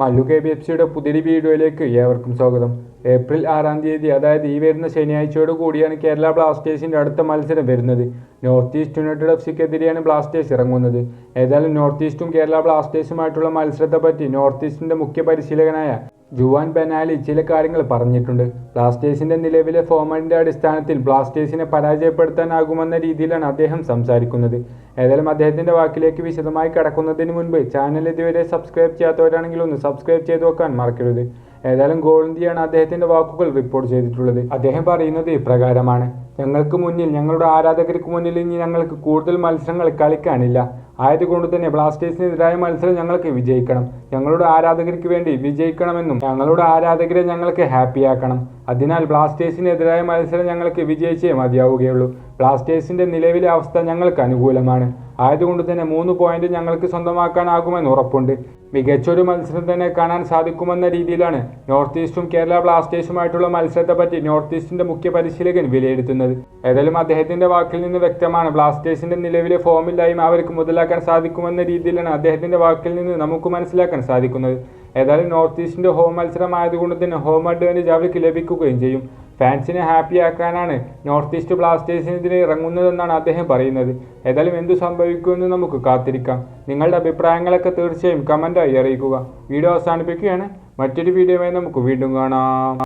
Mallu K B F സിയുടെ പുതിയൊരു വീഡിയോയിലേക്ക് ഏവർക്കും സ്വാഗതം. ഏപ്രിൽ ആറാം തീയതി അതായത് ഈ വരുന്ന ശനിയാഴ്ചയോട് കൂടിയാണ് കേരള ബ്ലാസ്റ്റേഴ്സിന്റെ അടുത്ത മത്സരം വരുന്നത്. നോർത്ത് ഈസ്റ്റ് യുണൈറ്റഡ് എഫ് സിക്കെതിരെയാണ് ബ്ലാസ്റ്റേഴ്സ് ഇറങ്ങുന്നത്. ഏതായാലും നോർത്ത് ഈസ്റ്റും കേരള ബ്ലാസ്റ്റേഴ്സുമായിട്ടുള്ള മത്സരത്തെ പറ്റി നോർത്ത് ഈസ്റ്റിന്റെ മുഖ്യ പരിശീലകനായ ജുവാൻ ബെനാലി ചില കാര്യങ്ങൾ പറഞ്ഞിട്ടുണ്ട്. ബ്ലാസ്റ്റേഴ്സിന്റെ നിലവിലെ ഫോമിന്റെ അടിസ്ഥാനത്തിൽ ബ്ലാസ്റ്റേഴ്സിനെ പരാജയപ്പെടുത്താനാകുമെന്ന രീതിയിലാണ് അദ്ദേഹം സംസാരിക്കുന്നത്. ഏതായാലും അദ്ദേഹത്തിന്റെ വാക്കിലേക്ക് വിശദമായി കടക്കുന്നതിന് മുൻപ് ചാനൽ ഇതുവരെ സബ്സ്ക്രൈബ് ചെയ്യാത്തവരാണെങ്കിൽ ഒന്ന് സബ്സ്ക്രൈബ് ചെയ്ത് വെക്കാൻ മറക്കരുത്. ഏതായാലും ഗോൾന്തിയാണ് അദ്ദേഹത്തിന്റെ വാക്കുകൾ റിപ്പോർട്ട് ചെയ്തിട്ടുള്ളത്. അദ്ദേഹം പറയുന്നത് ഇപ്രകാരമാണ്. ഞങ്ങൾക്ക് മുന്നിൽ ഞങ്ങളുടെ ആരാധകർക്ക് മുന്നിൽ ഇനി ഞങ്ങൾക്ക് കൂടുതൽ മത്സരങ്ങൾ കളിക്കാനില്ല. ആയതുകൊണ്ട് തന്നെ ബ്ലാസ്റ്റേഴ്സിനെതിരായ മത്സരം ഞങ്ങൾക്ക് വിജയിക്കണം. ഞങ്ങളുടെ ആരാധകർക്ക് വേണ്ടി വിജയിക്കണമെന്നും ഞങ്ങളുടെ ആരാധകരെ ഞങ്ങൾക്ക് ഹാപ്പിയാക്കണം അതിനാൽ ബ്ലാസ്റ്റേഴ്സിനെതിരായ മത്സരം ഞങ്ങൾക്ക് വിജയിച്ചേ മതിയാവുകയുള്ളൂ. ബ്ലാസ്റ്റേഴ്സിന്റെ നിലവിലെ അവസ്ഥ ഞങ്ങൾക്ക് അനുകൂലമാണ്. ആയതുകൊണ്ട് തന്നെ മൂന്ന് പോയിന്റ് ഞങ്ങൾക്ക് സ്വന്തമാക്കാനാകുമെന്ന് ഉറപ്പുണ്ട്. മികച്ചൊരു മത്സരം തന്നെ കാണാൻ സാധിക്കുമെന്ന രീതിയിലാണ് നോർത്ത് ഈസ്റ്റും കേരള ബ്ലാസ്റ്റേഴ്സുമായിട്ടുള്ള മത്സരത്തെ പറ്റി നോർത്ത് ഈസ്റ്റിന്റെ മുഖ്യ പരിശീലകൻ വിലയിരുത്തുന്നത്. ഏതായാലും അദ്ദേഹത്തിന്റെ വാക്കിൽ നിന്ന് വ്യക്തമാണ് ബ്ലാസ്റ്റേഴ്സിന്റെ നിലവിലെ ഫോമില്ലായ്മ അവർക്ക് മുതലാക്കാൻ സാധിക്കുമെന്ന രീതിയിലാണ് അദ്ദേഹത്തിന്റെ വാക്കിൽ നിന്ന് നമുക്ക് മനസ്സിലാക്കാൻ സാധിക്കുന്നത്. ഏതായാലും നോർത്ത് ഈസ്റ്റിന്റെ ഹോം മത്സരമായതുകൊണ്ട് തന്നെ ഹോം അഡ്വാന്റേജ് അവർക്ക് ലഭിക്കുകയും ചെയ്യും. ഫാൻസിനെ ഹാപ്പിയാക്കാനാണ് നോർത്ത് ഈസ്റ്റ് ബ്ലാസ്റ്റേഴ്സിനെതിരെ ഇറങ്ങുന്നതെന്നാണ് അദ്ദേഹം പറയുന്നത്. ഏതായാലും എന്തു സംഭവിക്കുമെന്ന് നമുക്ക് കാത്തിരിക്കാം. നിങ്ങളുടെ അഭിപ്രായങ്ങളൊക്കെ തീർച്ചയായും കമന്റായി അറിയിക്കുക. വീഡിയോ അവസാനിപ്പിക്കുകയാണ്. മറ്റൊരു വീഡിയോയുമായി നമുക്ക് വീണ്ടും കാണാം.